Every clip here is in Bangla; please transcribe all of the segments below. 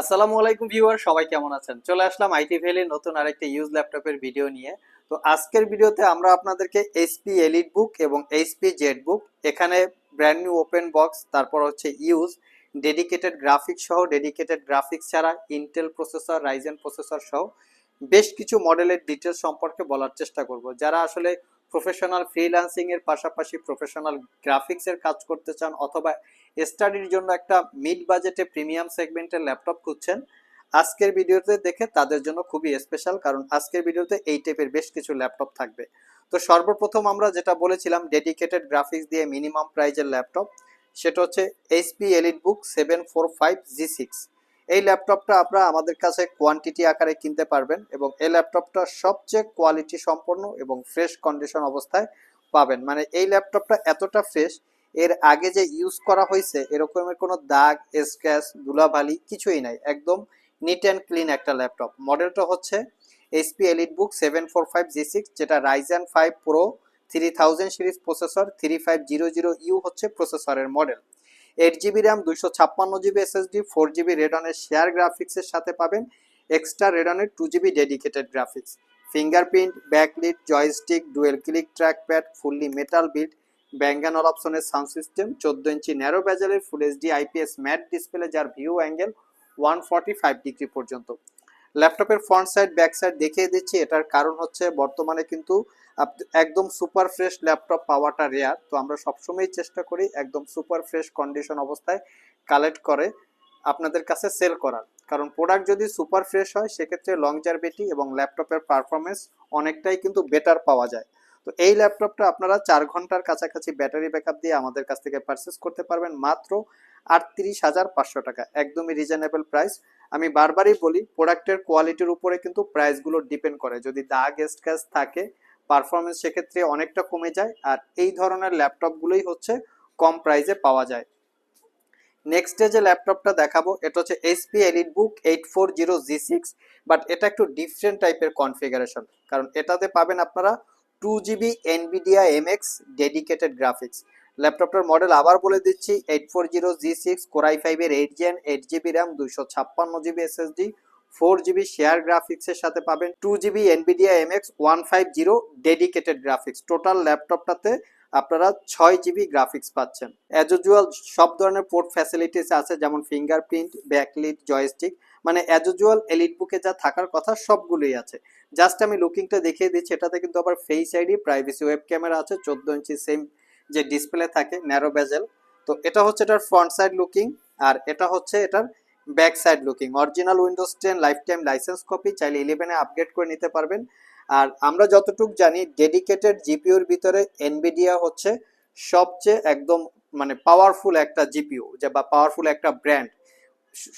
আসসালামু আলাইকুম ভিউয়ার, সবাই কেমন আছেন? চলে আসলাম আইটি ভ্যালির নতুন আরেকটা ইউজ ল্যাপটপের ভিডিও নিয়ে। তো আজকের ভিডিওতে আমরা আপনাদেরকে এইচপি এলিট বুক এবং এইচপি জেড বুক, এখানে ব্র্যান্ড নিউ ওপেন বক্স, তারপর হচ্ছে ইউজ, ডেডিকেটেড গ্রাফিক্স সহ, ডেডিকেটেড গ্রাফিক্স ছাড়া, ইন্টেল প্রসেসর, রাইজেন প্রসেসর সহ, বেশ কিছু মডেলের ডিটেলস সম্পর্কে বলার চেষ্টা করব। যারা আসলে প্রফেশনাল ফ্রিল্যান্সিং এর পাশাপাশি প্রফেশনাল গ্রাফিক্সের কাজ করতে চান অথবা স্টাডির জন্য একটা মিড বাজেটে প্রিমিয়াম সেগমেন্টের ল্যাপটপ খুঁজছেন। আজকের ভিডিওতে দেখে তাদের জন্য খুবই স্পেশাল কারণ আজকের ভিডিওতে এই টাইপের বেশ কিছু ল্যাপটপ থাকবে। তো সর্বপ্রথম আমরা যেটা বলেছিলাম ডেডিকেটেড গ্রাফিক্স দিয়ে মিনিমাম প্রাইজের ল্যাপটপ সেটা হচ্ছে HP EliteBook seven four five G six এই ল্যাপটপটা আপনারা আমাদের কাছে কোয়ান্টিটি আকারে কিনতে পারবেন এবং এই ল্যাপটপটা সবচেয়ে কোয়ালিটি সম্পন্ন এবং ফ্রেশ কন্ডিশন অবস্থায় পাবেন। মানে এই ল্যাপটপটা এতটা ফ্রেশ এর আগে যে ইউজ করা হয়েছে, এরকমের কোনো দাগ স্ক্র্যাচ ধুলাবালি কিছুই নাই। একদম নিট অ্যান্ড ক্লিন একটা ল্যাপটপ মডেলটা হচ্ছে HP EliteBook seven four five G six যেটা Ryzen five pro three thousand series processor three five zero zero U হচ্ছে প্রসেসরের মডেল এইট জিবি র্যাম দুইশো ছাপ্পান্ন জিবি এসএসডি ফোর জিবি রেডনের শেয়ার গ্রাফিক্সের সাথে পাবেন। Extra রেডনের two GB dedicated graphics fingerprint backlit joystick dual click trackpad fully metal build ব্যাঙ্গান অল অপশনের সাউন্ড সিস্টেম চোদ্দ ইঞ্চি narrow ব্যাজেলের full HD IPS matte display যার view angle one forty five degree পর্যন্ত। ল্যাপটপের ফ্রন্ট সাইড ব্যাক সাইড দেখিয়ে দিচ্ছি, এটার কারণ হচ্ছে বর্তমানে কিন্তু একদম সুপার ফ্রেশ ল্যাপটপ পাওয়াটা রেয়ার তো আমরা সবসময় চেষ্টা করি একদম সুপার ফ্রেশ কন্ডিশন অবস্থায় কালেক্ট করে আপনাদের কাছে সেল করার। কারণ প্রোডাক্ট যদি সুপার ফ্রেশ হয়, সেক্ষেত্রে লংজারভিটি এবং ল্যাপটপের পারফরমেন্স অনেকটাই কিন্তু বেটার পাওয়া যায়। তো এই ল্যাপটপটা আপনারা চার ঘণ্টার কাছাকাছি ব্যাটারি ব্যাকআপ দিয়ে আমাদের কাছ থেকে পারচেস করতে পারবেন মাত্র আটত্রিশ হাজার পাঁচশো টাকা। একদমই রিজনেবল প্রাইস আমি বারবারই বলি প্রোডাক্টের কোয়ালিটির উপরে কিন্তু প্রাইসগুলো ডিপেন্ড করে। যদি দা গেস্ট স্ক্যাচ থাকে পারফরমেন্স সেক্ষেত্রে অনেকটা কমে যায়। আর এই ধরনের ল্যাপটপগুলোই হচ্ছে কম প্রাইসে পাওয়া যায়। নেক্সট ডে যে ল্যাপটপটা দেখাবো, এটা হচ্ছে HP EliteBook eight four zero G six but এটা একটু ডিফারেন্ট টাইপের কনফিগারেশন কারণ এটাতে পাবেন আপনারা two GB Nvidia MX dedicated graphics ল্যাপটপটার model আবার বলে দিচ্ছি eight four zero G six Core i ফাইভের eight gen eight GB RAM দুশো ছাপ্পান্ন GB SSD four GB share গ্রাফিক্সের সাথে পাবেন two GB Nvidia MX one five zero dedicated graphics total ল্যাপটপটাতে আপনারা ছয় জিবি গ্রাফিক্স পাচ্ছেন। অ্যাজ ইউজুয়াল সব ধরনের পোর্ট ফ্যাসিলিটিস আছে, যেমন ফিঙ্গারপ্রিন্ট ব্যাকলিট জয়স্টিক মানে অ্যাজ ইউজুয়াল এলিট বুকে যা থাকার কথা সবগুলোই আছে। জাস্ট আমি লুকিংটা দেখিয়ে দিচ্ছি, এটাতে কিন্তু আবার face ID privacy web camera আছে, চোদ্দ ইঞ্চি সেম যে ডিসপ্লে থাকে ন্যারো বেজেল তো এটা হচ্ছে এটার ফ্রন্ট সাইড লুকিং আর এটা হচ্ছে এটার back side looking original Windows ten lifetime license copy চাইলে ইলেভেনে আপগ্রেড করে নিতে পারবেন। আর আমরা যতটুকু জানি ডেডিকেটেড জিপিওর ভিতরে এনবিডিয়া হচ্ছে সবচেয়ে একদম মানে পাওয়ারফুল একটা জিপিও যে বা পাওয়ারফুল একটা ব্র্যান্ড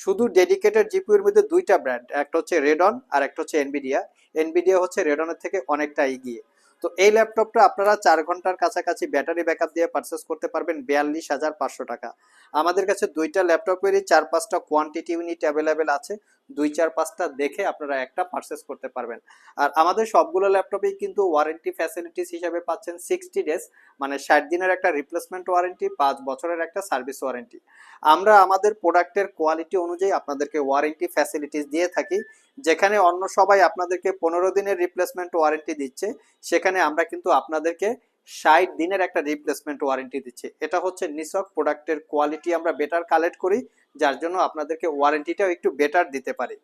শুধু ডেডিকেটেড জিপিওর মধ্যে দুইটা ব্র্যান্ড একটা হচ্ছে রেডন আর একটা হচ্ছে এনবিডিয়া এনবিডিয়া হচ্ছে রেডনের থেকে অনেকটা এগিয়ে। তো এই ল্যাপটপটা আপনারা চার ঘণ্টার কাছাকাছি ব্যাটারি ব্যাকআপ দিয়ে পারচেস করতে পারবেন বিয়াল্লিশ হাজার পাঁচশো টাকা। আমাদের কাছে দুইটা ল্যাপটপেরই চার পাঁচটা কোয়ান্টিটি ইউনিট অ্যাভেলেবেল আছে। দুই চার পাঁচটা দেখে আপনারা একটা পারচেস করতে পারবেন। আর আমাদের সবগুলো ল্যাপটপেই কিন্তু ওয়ারেন্টি ফ্যাসিলিটিস হিসাবে পাচ্ছেন সিক্সটি ডেজ মানে ষাট দিনের একটা রিপ্লেসমেন্ট ওয়ারেন্টি পাঁচ বছরের একটা সার্ভিস ওয়ারেন্টি আমরা আমাদের প্রোডাক্টের কোয়ালিটি অনুযায়ী আপনাদেরকে ওয়ারেন্টি ফ্যাসিলিটিস দিয়ে থাকি, যেখানে অন্য সবাই আপনাদেরকে পনেরো দিনের রিপ্লেসমেন্ট ওয়ারেন্টি দিচ্ছে, সেখানে আমরা কিন্তু আপনাদেরকে ষাট দিনের একটা রিপ্লেসমেন্ট ওয়ারেন্টি দিচ্ছে। এটা হচ্ছে নিছক প্রোডাক্টের কোয়ালিটি আমরা বেটার কালেক্ট করি যার জন্য আপনাদেরকে ওয়ারেন্টিটাও একটু বেটার দিতে পারি।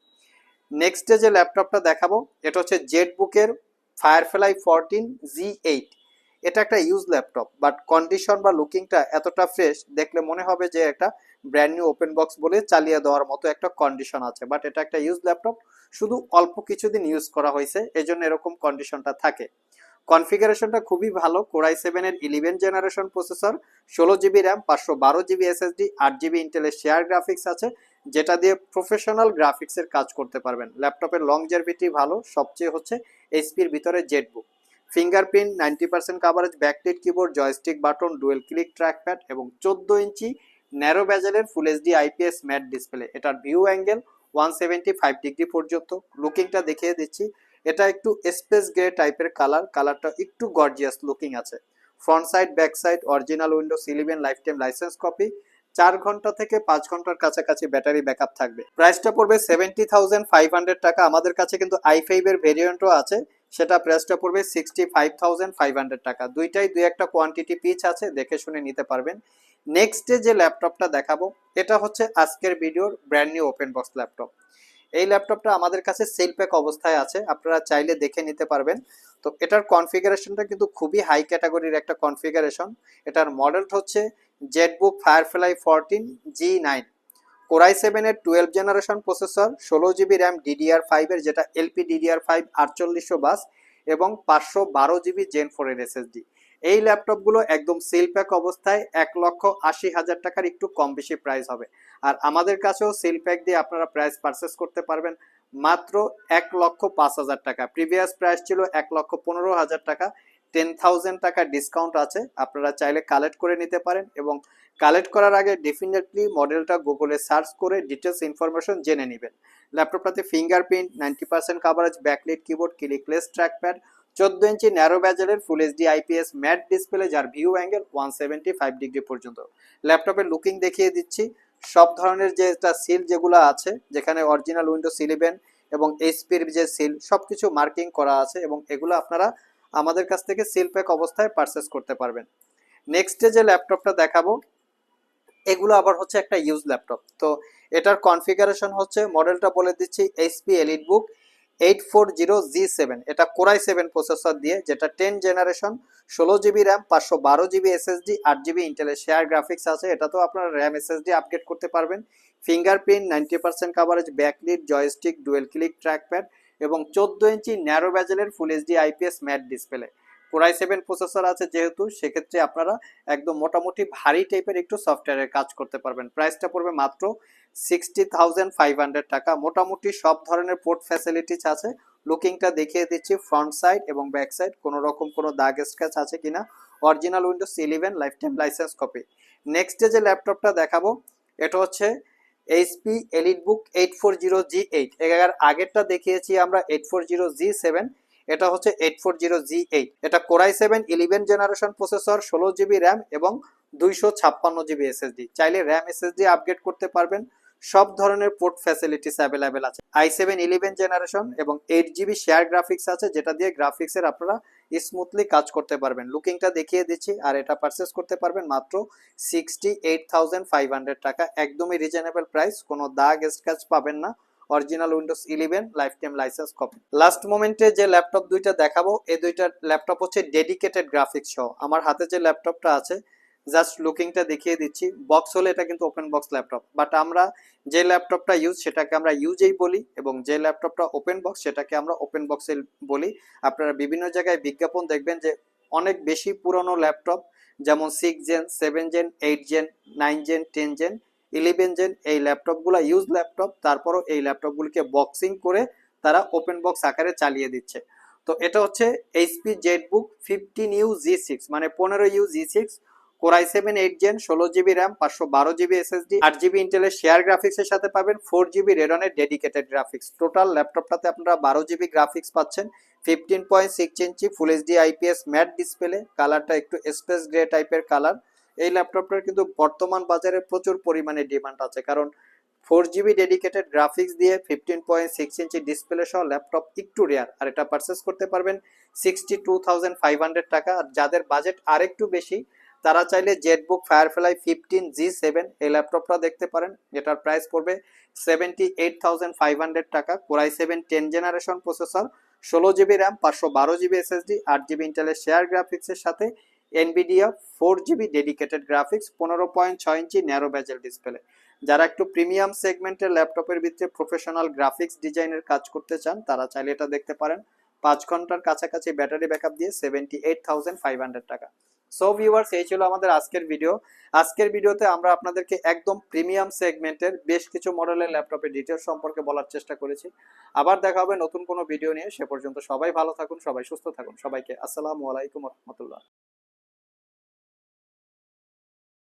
নেক্সট যে ল্যাপটপটা দেখাবো, এটা হচ্ছে জেড বুকের ফায়ারফ্লাই ফোরটিন জি এইট এটা একটা ইউজ ল্যাপটপ বাট কন্ডিশন বা লুকিংটা এতটা ফ্রেশ দেখলে মনে হবে যে একটা ব্র্যান্ড নিউ ওপেন বক্স বলে চালিয়ে দেওয়ার মতো একটা কন্ডিশন আছে। বাট এটা একটা ইউজ ল্যাপটপ শুধু অল্প কিছুদিন ইউজ করা হয়েছে এই জন্য এরকম কন্ডিশনটা থাকে। কনফিগারেশনটা খুবই ভালো। কোরাই সেভেনের ইলেভেন জেনারেশন প্রসেসর ষোলো জিবি র্যাম পাঁচশো বারো জিবি এসএসডি আট জিবি ইন্টেলের শেয়ার গ্রাফিক্স আছে, যেটা দিয়ে প্রফেশনাল গ্রাফিক্সের কাজ করতে পারবেন। ল্যাপটপের লংজারভিটি ভালো, সবচেয়ে হচ্ছে এইচপির ভিতরে ZBook fingerprint ninety percent coverage backlit keyboard joystick button dual click trackpad এবং চোদ্দ ইঞ্চি narrow ব্যাজেলের full HD IPS matte display এটার view angle one seventy five degree পর্যন্ত লুকিংটা দেখিয়ে দিচ্ছি। এটা একটু স্পেস গ্রে টাইপের কালার কালারটা একটু গর্জিয়াস লুকিং আছে। Front side back side original Windows eleven lifetime license copy চার ঘণ্টা থেকে পাঁচ ঘণ্টার কাছাকাছি ব্যাটারি ব্যাকআপ থাকবে। প্রাইসটা পড়বে সেভেন্টি থাউজেন্ড ফাইভ হান্ড্রেড টাকা। আমাদের কাছে কিন্তু আই ফাইভ এর ভেরিয়েন্টও আছে। সেটা প্রাইসটা পড়বে sixty five thousand five hundred টাকা। দুইটাই দুই একটা কোয়ান্টিটি পিচ আছে, দেখে শুনে নিতে পারবেন। নেক্সট যে ল্যাপটপটা দেখাবো, এটা হচ্ছে আজকের ভিডিওর brand new open box laptop এই ল্যাপটপটা আমাদের কাছে সেল প্যাক অবস্থায় আছে, আপনারা চাইলে দেখে নিতে পারবেন। তো এটার কনফিগারেশনটা কিন্তু খুবই হাই ক্যাটাগরির একটা কনফিগারেশন এটার মডেল হচ্ছে ZBook Firefly fourteen G nine Core i সেভেনের টুয়েলভ জেনারেশন প্রসেসর ষোলো জিবি র্যাম ডিডিআর ফাইভের যেটা এলপি ডিডিআর ফাইভ আটচল্লিশশো বাস এবং পাঁচশো বারো জিবি জেন ফোরের এসএসডি এই ল্যাপটপগুলো একদম সেল প্যাক অবস্থায় এক লক্ষ আশি হাজার টাকার একটু কম বেশি প্রাইস হবে। আর আমাদের কাছেও সেল প্যাক দিয়ে আপনারা প্রাইস পারচেস করতে পারবেন মাত্র এক লক্ষ পাঁচ হাজার টাকা। প্রিভিয়াস প্রাইস ছিল এক লক্ষ পনেরো হাজার টাকা। টেন থাউজেন্ড টাকা ডিসকাউন্ট আছে। আপনারা চাইলে কালেক্ট করে নিতে পারেন এবং কালেক্ট করার আগে ডেফিনেটলি মডেলটা গুগলে সার্চ করে ডিটেলস ইনফরমেশন জেনে নেবেন। ল্যাপটপটাতে fingerprint ninety percent coverage backlit keyboard clickless trackpad চোদ্দ ইঞ্চি narrow ব্যাজেলের full HD IPS matte display যার view angle one seventy five degree পর্যন্ত। ল্যাপটপের লুকিং দেখিয়ে দিচ্ছি। সব ধরনের যেটা সিল যেগুলো আছে, যেখানে অরিজিনাল উইন্ডোজ ইলেভেন এবং এইচপির যে সিল সব কিছু মার্কিং করা আছে এবং এগুলো আপনারা আমাদের কাছ থেকে সিল প্যাক অবস্থায় পারচেস করতে পারবেন। নেক্সটে যে ল্যাপটপটা দেখাবো, এগুলো আবার হচ্ছে একটা ইউজ ল্যাপটপ তো এটার কনফিগারেশন হচ্ছে মডেলটা বলে দিচ্ছি HP EliteBook eight four zero G seven এটা কোরাই সেভেন প্রসেসর দিয়ে, যেটা টেন জেনারেশন ষোলো জিবি র্যাম পাঁচশো বারো জিবি এসএসডি আট জিবি ইন্টেলের শেয়ার গ্রাফিক্স আছে। এটা তো আপনারা র্যাম এসএসডি আপগ্রেড করতে পারবেন। Fingerprint ninety percent coverage backlit joystick dual click trackpad এবং চোদ্দ ইঞ্চি narrow ব্যাজেলের full HD IPS matte display Core i seven processor আছে যেহেতু, সেক্ষেত্রে আপনারা একদম মোটামুটি ভারী টাইপের একটু সফটওয়্যারের কাজ করতে পারবেন। প্রাইসটা পড়বে মাত্র সিক্সটি থাউজেন্ড ফাইভ হান্ড্রেড টাকা। মোটামুটি সব ধরনের পোর্ট ফ্যাসিলিটিস আছে। লুকিংটা দেখিয়ে দিচ্ছি ফ্রন্ট সাইড এবং ব্যাক সাইড কোনো রকম কোনো দাগ স্ক্র্যাচ আছে কিনা। Original Windows eleven lifetime license copy নেক্সটে যে ল্যাপটপটা দেখাবো, এটা হচ্ছে HP EliteBook eight four zero G eight এর আগেরটা দেখিয়েছি আমরা eight four zero G seven এটা হচ্ছে eight four zero G eight এটা Core i seven eleven generation processor ষোলো জিবি র্যাম এবং দুইশো ছাপ্পান্ন জিবি এসএসডি চাইলে র্যাম এসএসডি আপগ্রেড করতে পারবেন। সব ধরনের পোর্ট ফ্যাসিলিটিস অ্যাভেলেবেল আছে। আই সেভেন ইলেভেন জেনারেশন এবং এইট জিবি শেয়ার গ্রাফিক্স আছে, যেটা দিয়ে গ্রাফিক্সের আপনারা স্মুথলি কাজ করতে পারবেন। লুকিংটা দেখিয়ে দিচ্ছি, আর এটা পারচেস করতে পারবেন মাত্র sixty eight thousand five hundred টাকা। একদমই রিজনেবল প্রাইস কোনো দাগ স্ক্র্যাচ পাবেন না। Original Windows eleven lifetime license copy last মোমেন্টে যে ল্যাপটপ দুইটা দেখাবো, এই দুইটা ল্যাপটপ হচ্ছে ডেডিকেটেড গ্রাফিক্স সহ। আমার হাতে যে ল্যাপটপটা আছে জাস্ট লুকিংটা দেখিয়ে দিচ্ছি। বক্স হলে এটা কিন্তু ওপেন বক্স ল্যাপটপ বাট আমরা যে ল্যাপটপটা ইউজ সেটাকে আমরা ইউজেই বলি এবং যে ল্যাপটপটা ওপেন বক্স সেটাকে আমরা ওপেন বক্সে বলি। আপনারা বিভিন্ন জায়গায় বিজ্ঞাপন দেখবেন যে অনেক বেশি পুরনো ল্যাপটপ যেমন six gen seven gen eight gen nine gen ten gen eleven gen এই ল্যাপটপগুলো ইউজ ল্যাপটপ, তারপরও এই ল্যাপটপগুলিকে বক্সিং করে তারা ওপেন বক্স আকারে চালিয়ে দিচ্ছে। তো এটা হচ্ছে HP ZBook fifteen U G six মানে পনেরো U G six Core i seven eight gen ষোলো জিবি র্যাম পাঁচশো বারো জিবি এসএসডি আট জিবি ইন্টেলের শেয়ার গ্রাফিক্সের সাথে পাবেন ফোর জিবি রেডনের ডেডিকেটেড গ্রাফিক্স টোটাল ল্যাপটপটাতে আপনারা বারো জিবি গ্রাফিক্স পাচ্ছেন ফিফটিন পয়েন্ট সিক্স ইঞ্চি full HD IPS matte display কালারটা একটু স্পেস গ্রে টাইপের কালার এই ল্যাপটপটার কিন্তু বর্তমান বাজারে প্রচুর পরিমাণে ডিমান্ড আছে। কারণ ফোর জিবি ডেডিকেটেড গ্রাফিক্স দিয়ে ফিফটিন পয়েন্ট সিক্স ইঞ্চি ডিসপ্লে সহ ল্যাপটপ একটু রেয়ার আর এটা পারচেস করতে পারবেন sixty two thousand five hundred টাকা। আর যাদের বাজেট আরেকটু বেশি, তারা চাইলে ZBook Firefly fifteen G seven এই ল্যাপটপটা দেখতে পারেন। যেটার প্রাইস পড়বে seventy eight thousand five hundred টাকা। Core i seven ten generation processor ষোলো জিবি র্যাম পাঁচশো বারো জিবি এসএসডি আট জিবি ইন্টেলের শেয়ার গ্রাফিক্সের সাথে Nvidia four GB dedicated graphics পনেরো পয়েন্ট ছয় ইঞ্চি ন্যারো ব্যাজেল ডিসপ্লে যারা একটু প্রিমিয়াম সেগমেন্টের ল্যাপটপের ভিতরে প্রফেশনাল গ্রাফিক্স ডিজাইনের কাজ করতে চান, তারা চাইলে এটা দেখতে পারেন। পাঁচ ঘণ্টার কাছাকাছি ব্যাটারি ব্যাকআপ দিয়ে seventy eight thousand five hundred টাকা। সো ভিউয়ার্স এই ছিল আমাদের আজকের ভিডিও আজকের ভিডিওতে আমরা আপনাদেরকে একদম প্রিমিয়াম সেগমেন্টের বেশ কিছু মডেলের ল্যাপটপের ডিটেলস সম্পর্কে বলার চেষ্টা করেছি। আবার দেখা হবে নতুন কোনো ভিডিও নিয়ে। সে পর্যন্ত সবাই ভালো থাকুন, সবাই সুস্থ থাকুন। সবাইকে আসসালামু আলাইকুম রহমতুল্লাহ।